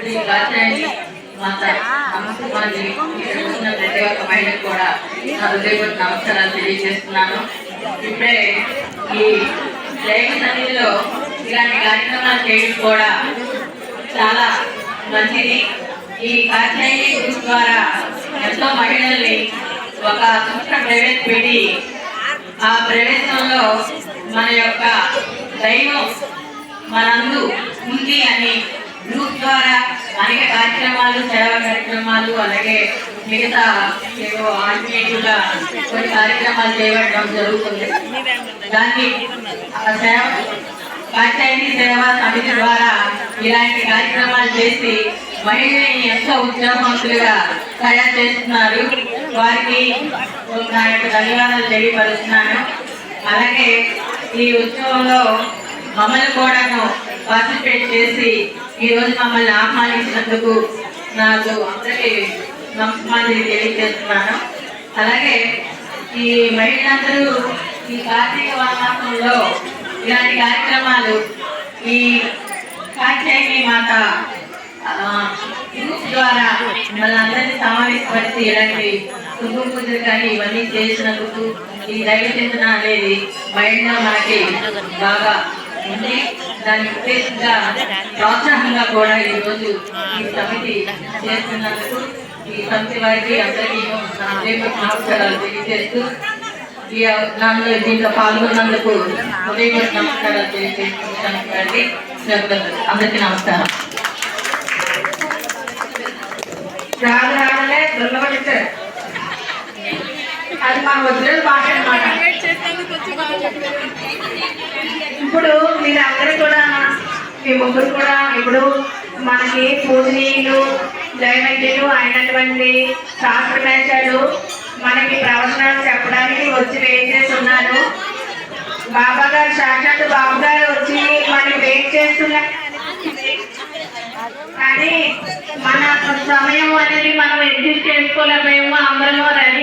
శ్రీ కాచాయని మాత నమస్కారాన్ని ఇక్కడ ప్రతి ఒక్క మహిళకు కూడా నా హృదయపూర్వక నమస్కారాలు తెలియజేస్తున్నాను. ఇప్పుడే ఈ దైవ సన్నిధిలో ఇలాంటి కార్యక్రమాలు చేయడం కూడా చాలా మంచిది. ఈ కాచాయి గ్రూప్ ద్వారా ఎంతో మహిళల్ని ఒక సంస్థ ప్రవేశపెట్టి ఆ ప్రవేశంలో మన యొక్క దైవం మనందు ఉంది అని గ్రూప్ ద్వారా అనేక కార్యక్రమాలు సేవా కార్యక్రమాలు అలాగే మిగతా ఏవో ఆల్టర్నేటివ్గా కొన్ని కార్యక్రమాలు చేయబడడం జరుగుతుంది. దాన్ని సేవ పంచాయతీ సేవా సమితి ద్వారా ఇలాంటి కార్యక్రమాలు చేసి మహిళల్ని ఎంతో ఉద్యోగవంతులుగా తయారు చేస్తున్నారు. వారికి నా యొక్క ధన్యవాదాలు తెలియపరుస్తున్నాను. అలాగే ఈ ఉత్సవంలో మమ్మల్ని కూడాను పార్టిసిపేట్ చేసి ఈ రోజు మమ్మల్ని ఆహ్వానించినందుకు నాకు అందరికీ నమస్కారాలు తెలియజేస్తున్నాను. అలాగే ఈ మహిళలందరూ ఈ కార్తీక వనవాసంలో ఇలాంటి కార్యక్రమాలు ఈ కాత్యాయని మాత గ్రూప్ ద్వారా మనందరినీ సమావేశపరిచి ఇలాంటి కుంకుమ పూజలు కానీ ఇవన్నీ చేసినందుకు ఈ దైవ చింతన అనేది మైండ్లో మనకి బాగా ఉంది దాని ఉద్దేశంగా ప్రోత్సాహంగా కూడా ఈ రోజు ఈ సమితి చేస్తున్నందుకు ఈ సమితి వారికి అందరికీ నమస్కారాలు తెలియజేస్తూ ఈ దానిలో దీంట్లో పాల్గొన్నందుకు హృదయపూర్వక నమస్కారాలు తెలియజేస్తున్నాను అందరికీ నమస్కారం. రాదు రావాలే దొల్లబడితే అది మన వదిలేదు భాష అనమాట ఇప్పుడు మీరు అందరూ కూడా మీ ముగ్గురు కూడా ఇప్పుడు మనకి పూజనీయులు దైవజ్ఞులు అయినటువంటి శాస్త్రవేత్తలు మనకి ప్రవచనాలు చెప్పడానికి వచ్చి వెయిట్ చేసి ఉన్నారు బాబా గారు సాక్షాత్ బాబు గారు వచ్చి మనకి వెయిట్ చేస్తున్నారు. కానీ మన సమయం అనేది మనం అడ్జస్ట్ చేసుకోలేకపోయాము. అందరము రెడీ